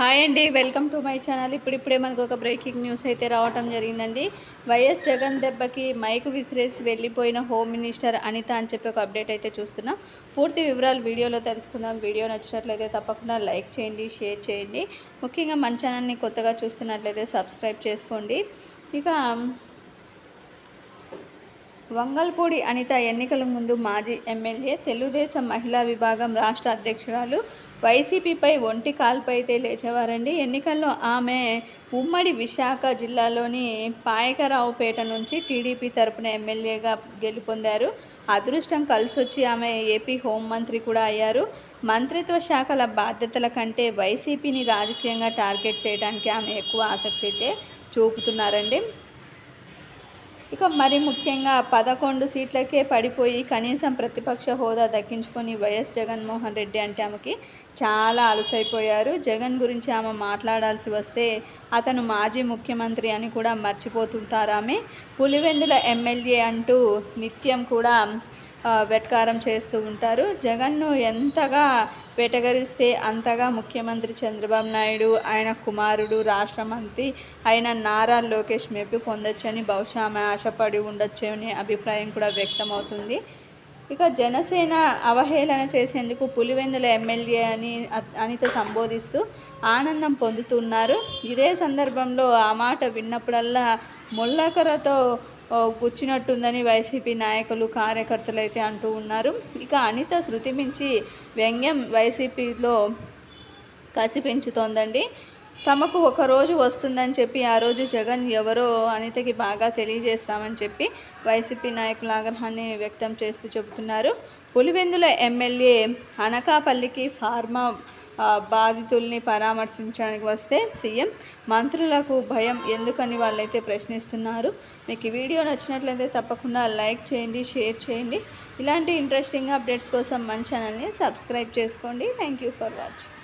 Hi అండి welcome to my channel. ఇప్పుడిప్పుడే మనకు ఒక బ్రేకింగ్ న్యూస్ అయితే రావటం జరిగిందండి. వైఎస్ జగన్ దెబ్బకి మైక్ విసిరేసి వెళ్ళిపోయిన హోమ్ మినిస్టర్ అనిత అని చెప్పి ఒక అప్డేట్ అయితే చూస్తున్నాం. పూర్తి వివరాలు వీడియోలో తెలుసుకుందాం. వీడియో నచ్చినట్లయితే తప్పకుండా లైక్ చేయండి షేర్ చేయండి. ముఖ్యంగా మన ఛానల్ని కొత్తగా చూస్తున్నట్లయితే సబ్స్క్రైబ్ చేసుకోండి. ఇక వంగల్పూడి అనిత ఎన్నికల ముందు మాజీ ఎమ్మెల్యే తెలుగుదేశం మహిళా విభాగం రాష్ట్ర అధ్యక్షురాలు. వైసీపీపై ఒంటి కాల్పైతే లేచేవారండి. ఎన్నికల్లో ఆమె ఉమ్మడి విశాఖ జిల్లాలోని పాయకరావుపేట నుంచి టీడీపీ తరపున ఎమ్మెల్యేగా గెలుపొందారు. అదృష్టం కలిసొచ్చి ఆమె ఏపీ హోంమంత్రి కూడా అయ్యారు. మంత్రిత్వ శాఖల బాధ్యతల కంటే వైసీపీని రాజకీయంగా టార్గెట్ చేయడానికి ఆమె ఎక్కువ ఆసక్తి అయితే చూపుతున్నారండి. ఇక మరి ముఖ్యంగా పదకొండు సీట్లకే పడిపోయి కనీసం ప్రతిపక్ష హోదా దక్కించుకొని వైఎస్ జగన్మోహన్ రెడ్డి అంటే ఆమెకి చాలా అలసైపోయారు. జగన్ గురించి ఆమె మాట్లాడాల్సి వస్తే అతను మాజీ ముఖ్యమంత్రి అని కూడా మర్చిపోతుంటారు ఆమె. పులివెందుల ఎమ్మెల్యే అంటూ నిత్యం కూడా వెట్కారం చేస్తూ ఉంటారు. జగన్ను ఎంతగా వేటగరిస్తే అంతగా ముఖ్యమంత్రి చంద్రబాబు నాయుడు ఆయన కుమారుడు రాష్ట్ర మంత్రి అయిన నారా లోకేష్ మెప్పి పొందొచ్చని బహుశా ఆమె ఆశపడి ఉండొచ్చని అభిప్రాయం కూడా వ్యక్తమవుతుంది. ఇక జనసేన అవహేళన చేసేందుకు పులివెందుల ఎమ్మెల్యే అని అనిత సంబోధిస్తూ ఆనందం పొందుతున్నారు. ఇదే సందర్భంలో ఆ మాట విన్నప్పుడల్లా ముళ్ళకరతో గుచ్చినట్టుందని వైసీపీ నాయకులు కార్యకర్తలు అయితే అంటూ ఉన్నారు. ఇక అనిత శృతి మించి వ్యంగ్యం వైసీపీలో కసి పెంచుతోందండి. తమకు ఒక రోజు వస్తుందని చెప్పి ఆ రోజు జగన్ ఎవరో అనితకి బాగా తెలియజేస్తామని చెప్పి వైసీపీ నాయకుల ఆగ్రహాన్ని వ్యక్తం చేస్తూ చెబుతున్నారు. పులివెందుల ఎమ్మెల్యే అనకాపల్లికి ఫార్మా బాధితుల్ని పరామర్శించడానికి వస్తే సీఎం మంత్రులకు భయం ఎందుకని వాళ్ళైతే ప్రశ్నిస్తున్నారు. మీకు ఈ వీడియో నచ్చినట్లయితే తప్పకుండా లైక్ చేయండి షేర్ చేయండి. ఇలాంటి ఇంట్రెస్టింగ్ అప్డేట్స్ కోసం మన ఛానల్ని సబ్స్క్రైబ్ చేసుకోండి. Thank you for watching.